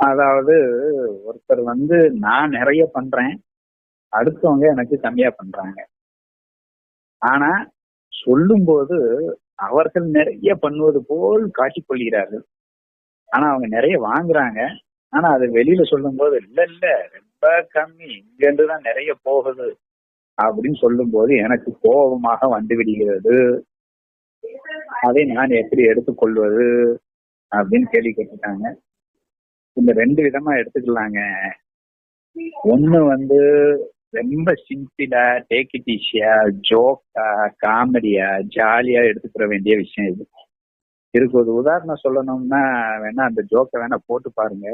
அதாவது ஒருத்தர் வந்து நான் நிறைய பண்றேன். அடுத்தவங்க எனக்கு கம்மியா பண்றாங்க. ஆனா சொல்லும்போது அவர்கள் நிறைய பண்ணுவது போல் காட்டிக்கொள்கிறார்கள் ஆனா அவங்க நிறைய வாங்குறாங்க. ஆனா அது வெளியில சொல்லும்போது இல்ல இல்ல ரொம்ப கம்மி. இங்க நிறைய போகுது. அப்படின்னு சொல்லும்போது எனக்கு கோபமாக வந்து விடுகிறது. அதை நான் எப்படி எடுத்துக்கொள்வது அப்படின்னு கேள்வி கேட்டுட்டாங்க. இந்த ரெண்டு விதமா எடுத்துக்கலாங்க. ஒண்ணு வந்து ரொம்ப சிம்பிளா டேக் இட் ஈஸியா ஜோக்கா காமெடியா ஜாலியா எடுத்துக்கிற வேண்டிய விஷயம் இது. இதுக்கு ஒரு உதாரணம் சொல்லணும்னா வேணா அந்த ஜோக்கை வேணா போட்டு பாருங்க.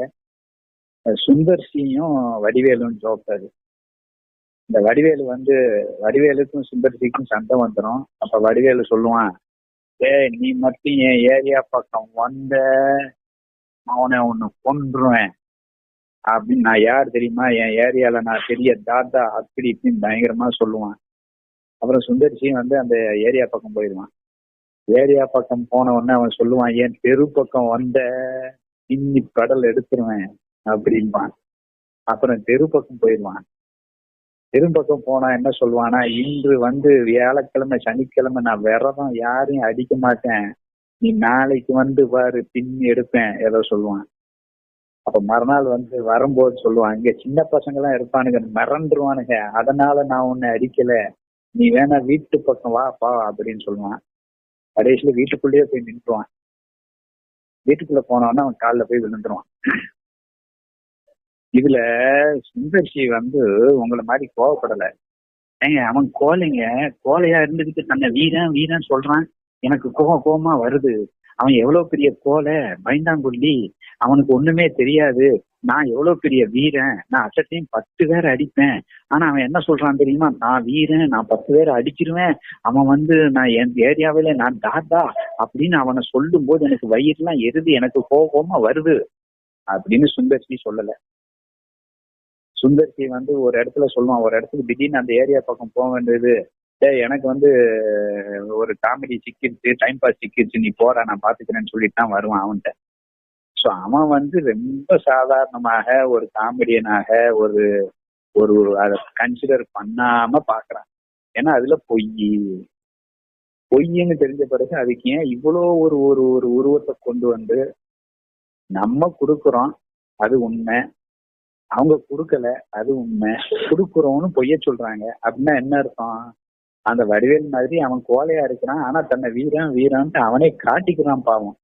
சுந்தர் சியும் வடிவேலும் ஜோக் அது. இந்த வடிவேலு வந்து வடிவேலுக்கும் சுந்தர் சிக்கும் சண்டை வந்துடும் அப்ப வடிவேலு சொல்லுவான் ஏய் நீ மட்டும் என் ஏரியா பக்கம் வந்த அவனை ஒன்னு கொன்றுவேன். அப்படின்னு நான் யார் தெரியுமா? என் ஏரியால நான் பெரிய தாத்தா அப்படி இப்படின்னு பயங்கரமா சொல்லுவான். அப்புறம் சுந்தர்சி வந்து அந்த ஏரியா பக்கம் போயிடுவான். ஏரியா பக்கம் போன உடனே அவன் சொல்லுவான் என் தெரு பக்கம் வந்த இன்னி கடல் எடுத்துருவேன் அப்படின்பான் அப்புறம் தெரு பக்கம் போயிடுவான். தெரு பக்கம் போனா என்ன சொல்லுவானா இன்று வந்து வியாழக்கிழமை சனிக்கிழமை நான் விரதம் யாரையும் அடிக்க மாட்டேன். நீ நாளைக்கு வந்து பாரு பின் எடுப்பேன் ஏதோ சொல்லுவான். அப்ப மறுநாள் வந்து வரும்போது சொல்லுவான் இங்க சின்ன பசங்க எல்லாம் இருப்பானுங்க மறந்துருவானுங்க அதனால நான் உன்னை அடிக்கல. நீ வேணா வீட்டு பக்கம் வா பா அப்படின்னு சொல்லுவான். கடைசியில வீட்டுக்குள்ளேயே போய் நின்றுவான். வீட்டுக்குள்ள போனவொடனே அவன் காலில் போய் விழுந்துருவான். இதுல சுந்தர்சி வந்து உங்களை மாதிரி கோவப்படலை. ஏங்க அவன் கோலைங்க. கோலையா இருந்துகிட்டு தன்னை வீரன் வீரன் சொல்றான். எனக்கு கோவம் கோபமா வருது. அவன் எவ்வளவு பெரிய கோலை பயந்தாங்குள்ளி அவனுக்கு ஒண்ணுமே தெரியாது. நான் எவ்வளவு பெரிய வீரன். நான் அச்சத்தையும் பத்து பேர் அடிப்பேன். ஆனா அவன் என்ன சொல்றான் தெரியுமா? நான் வீரன் நான் பத்து பேரை அடிச்சிருவேன். அவன் வந்து நான் என் ஏரியாவில நான் தாத்தா அப்படின்னு அவனை சொல்லும் போது எனக்கு வயிறுலாம் எருது எனக்கு கோபமா வருது. அப்படின்னு சுந்தர்சி சொல்லல. சுந்தர்சி வந்து ஒரு இடத்துல சொல்லுவான். ஒரு இடத்துக்கு திடீர்னு அந்த ஏரியா பக்கம் போக வேண்டியது. டேய் எனக்கு வந்து ஒரு காமெடி சிக்கிடுச்சு டைம் பாஸ் சிக்கிருச்சு நீ போற நான் பாத்துக்கிறேன்னு சொல்லிட்டு தான் வருவான் அவன்கிட்ட. ஸோ அவன் வந்து ரொம்ப சாதாரணமாக ஒரு காமெடியனாக ஒரு ஒரு அதை கன்சிடர் பண்ணாம பாக்குறான். ஏன்னா அதுல பொய். பொய்ன்னு தெரிஞ்ச பிறகு அதுக்கு ஏன் இவ்வளோ ஒரு ஒரு ஒரு உருவத்தை கொண்டு வந்து நம்ம கொடுக்குறோம்? அது உண்மை. அவங்க கொடுக்கல அது உண்மை. கொடுக்குறோம்னு பொய்ய சொல்றாங்க. அப்படின்னா என்ன அர்த்தம்? அந்த வடிவேல் மாதிரி அவன் கோலையா இருக்கிறான். ஆனா தன்னை வீரன் வீரன்ட்டு அவனே காட்டிக்கிறான் பாவம்.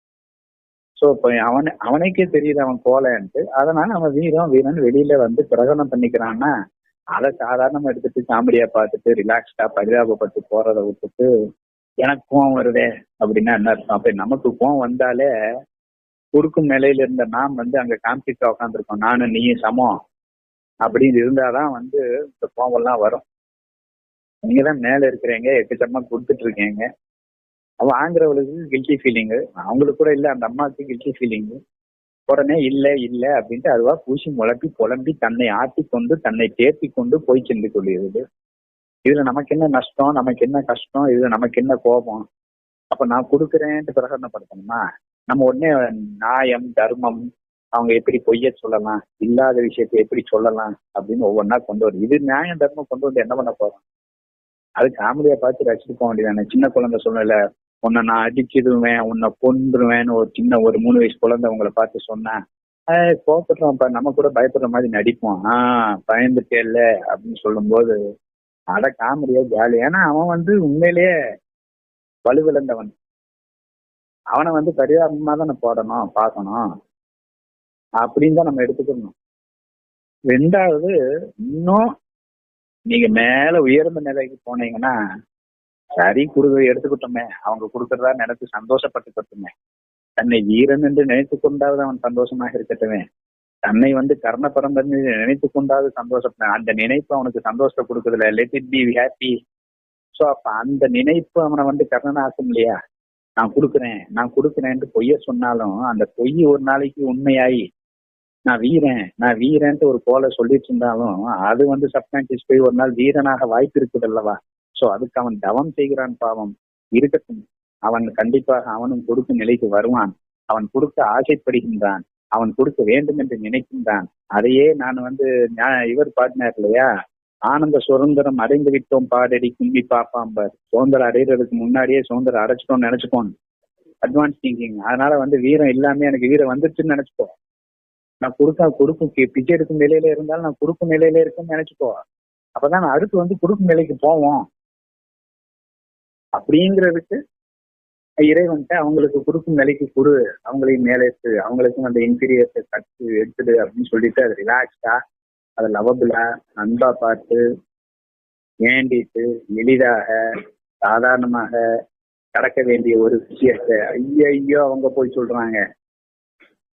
சோ இப்போ அவன் அவனுக்கே தெரியுது அவன் கோலைன்ட்டு. அதனால அவன் வீரம் வீரன் வெளியில வந்து பிரகடனம் பண்ணிக்கிறான்னா அதை சாதாரணமா எடுத்துட்டு காமெடியா பார்த்துட்டு ரிலாக்ஸ்டா பரிதாபப்பட்டு போறதை விட்டுட்டு எனக்கு கோவம் வருதே அப்படின்னா என்ன அப்படி அப்ப நமக்கு கோவம் வந்தாலே குறுக்கும் நிலையில இருந்த நாம் வந்து அங்க காம்பிட்டா உட்காந்துருக்கோம் நானும் நீயும் சமம். அப்படின்னு இருந்தாதான் வந்து இந்த கோவம்லாம் வரும். நீங்க தான் மேல இருக்கிறீங்க எக்கச்சக்கமா கொடுத்துட்டு இருக்கீங்க அவன் கில்ட்டி ஃபீலிங்கு அவங்களுக்கு கூட இல்லை அந்த அம்மாவுக்கு கில்ட்டி ஃபீலிங்கு உடனே இல்லை இல்லை அப்படின்ட்டு அதுவா பூசி முளப்பி புலம்பி தன்னை ஆட்டி கொண்டு தன்னை தேர்த்தி கொண்டு போய் சென்று கொள்கிறது. இதுல நமக்கு என்ன நஷ்டம் நமக்கு என்ன கஷ்டம் இதுல நமக்கு என்ன கோபம்? அப்ப நான் கொடுக்குறேன்ட்டு பிரகடனப்படுத்தணுமா? நம்ம உடனே நியாயம் தர்மம் அவங்க எப்படி பொய்ய சொல்லலாம் இல்லாத விஷயத்தை எப்படி சொல்லலாம் அப்படின்னு ஒவ்வொன்றா கொண்டு வரும். இது நியாயம் தர்மம் கொண்டு வந்து என்ன பண்ண போறோம்? அது காமெடியா பார்த்து ரசிச்சு போக வேண்டியதானே சின்ன குழந்தை சொல்லல உன்னை நான் அடிச்சிடுவேன் உன்னை கொன்றுவேன்னு ஒரு சின்ன ஒரு மூணு வயசு குழந்தை உங்களை பார்த்து சொன்னேன் கோபப்படுறோம்ப்பா நம்ம கூட பயப்படுற மாதிரி நடிப்போம். ஆஹ் பயந்துட்டே இல்ல அப்படின்னு சொல்லும்போது அட காமெடியா ஜாலி. ஏன்னா அவன் வந்து உண்மையிலேயே வலுவிழந்தவன். அவனை வந்து பரிதாபமா தானே போடணும் பார்க்கணும். அப்படின்னு தான் நம்ம எடுத்துக்கணும். ரெண்டாவது இன்னும் நீங்க மேல உயர்ந்த நிலைக்கு போனீங்கன்னா சரி குடுக்க எடுத்துக்கிட்டோமே அவங்க கொடுக்கறதா நினைச்சு சந்தோஷப்பட்டுக்கட்டுமே. தன்னை வீரன் என்று நினைத்து கொண்டாவது அவன் சந்தோஷமாக இருக்கட்டுமே. தன்னை வந்து கர்ண பரம்பரை நினைத்து கொண்டாவது சந்தோஷப்பட அந்த நினைப்பு அவனுக்கு சந்தோஷத்தை கொடுக்குதுல let it be happy so அப்ப அந்த நினைப்பு அவனை வந்து கர்ணன் ஆகும் இல்லையா? நான் கொடுக்குறேன் நான் கொடுக்குறேன்ட்டு பொய்ய சொன்னாலும் அந்த பொய் ஒரு நாளைக்கு உண்மையாயி நான் வீரன் நான் வீரன்ட்டு ஒரு போல சொல்லிட்டு இருந்தாலும் அது வந்து சப்கான்சியஸ் போய் ஒரு நாள் வீரனாக வாய்ப்பு இருக்குது அல்லவா? சோ அதுக்கு அவன் தவம் செய்கிறான் பாவம். இருக்கட்டும். அவன் கண்டிப்பாக அவனும் கொடுக்கும் நிலைக்கு வருவான். அவன் கொடுக்க ஆசைப்படுகின்றான். அவன் கொடுக்க வேண்டும் என்று நினைக்கின்றான். அதையே நான் வந்து இவர் பாடினார் இல்லையா? ஆனந்த சுதந்திரம் அடைந்து விட்டோம் பாடடி கும்பி பாப்பாம்பார். சுதந்திரம் அடைகிறதுக்கு முன்னாடியே சுதந்திரம் அடைச்சிட்டோம்னு நினைச்சுக்கோன்னு. அட்வான்ஸ் திங்கிங் அதனால வந்து வீரம் இல்லாம எனக்கு வீரம் வந்துருச்சுன்னு நினைச்சுக்கோ. நான் கொடுத்தா கொடுக்கும். பிச்சை எடுக்கும் நிலையில இருந்தாலும் நான் கொடுக்கும் நிலையில இருக்குன்னு நினைச்சுக்கோ. அப்பதான் நான் அடுத்து வந்து கொடுக்கும் நிலைக்கு போவோம். அப்படிங்கிறதுக்கு இறைவன்ட்ட அவங்களுக்கு கொடுக்கும் நிலைக்கு கொடு. அவங்களையும் மேலேத்து அவங்களுக்கும் அந்த இன்டீரியர்ஸை கட்டு எடுத்துடு அப்படின்னு சொல்லிட்டு அது ரிலாக்ஸ்டா அதை லவபிளா அன்பா பார்த்து வேண்டிட்டு எளிதாக சாதாரணமாக கடக்க வேண்டிய ஒரு விஷயத்த ஐயோ ஐயோ அவங்க போய் சொல்றாங்க.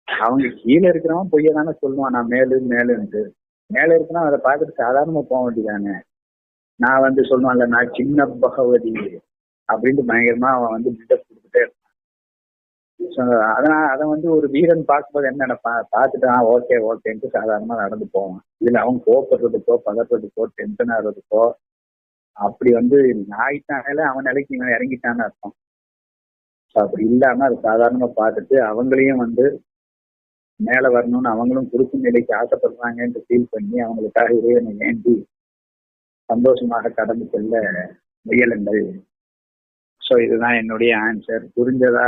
அவங்க கீழே இருக்கிறவன் பொய்ய தானே சொல்லுவான். நான் மேலு மேலுன்ட்டு. மேல இருக்கிறவன் அதை பார்த்துட்டு சாதாரணமா போக வேண்டியதானே? நான் வந்து சொல்லுவான்ல நான் சின்ன பகவதி அப்படின்ட்டு பயங்கரமா அவன் வந்து பில்டப் கொடுத்துட்டே இருப்பான். அதனால அதை வந்து ஒரு வீரன் பார்க்கும்போது என்ன நினைப்பான் பார்த்துட்டு ஓகே ஓகேன்ட்டு சாதாரணமா நடந்து போவான். இதுல அவன் கோப்படுறதுக்கோ பதறதுக்கோ டென்ஷன் ஆகிறதுக்கோ அப்படி வந்து நாய்த்தானால அவன் நிலைக்கு இவன் இறங்கிட்டான்னு அர்த்தம். அப்படி இல்லாம அதை சாதாரணமா பார்த்துட்டு அவங்களையும் வந்து மேல வரணும்னு அவங்களும் கொடுக்கும் நிலைக்கு ஆசைப்படுறாங்கன்னு ஃபீல் பண்ணி அவங்களுக்காக இறைவனை வேண்டி சந்தோஷமாக கடந்து செல்ல முயலுங்கள். ஸோ இதுதான் என்னுடைய ஆன்சர் புரிஞ்சதா?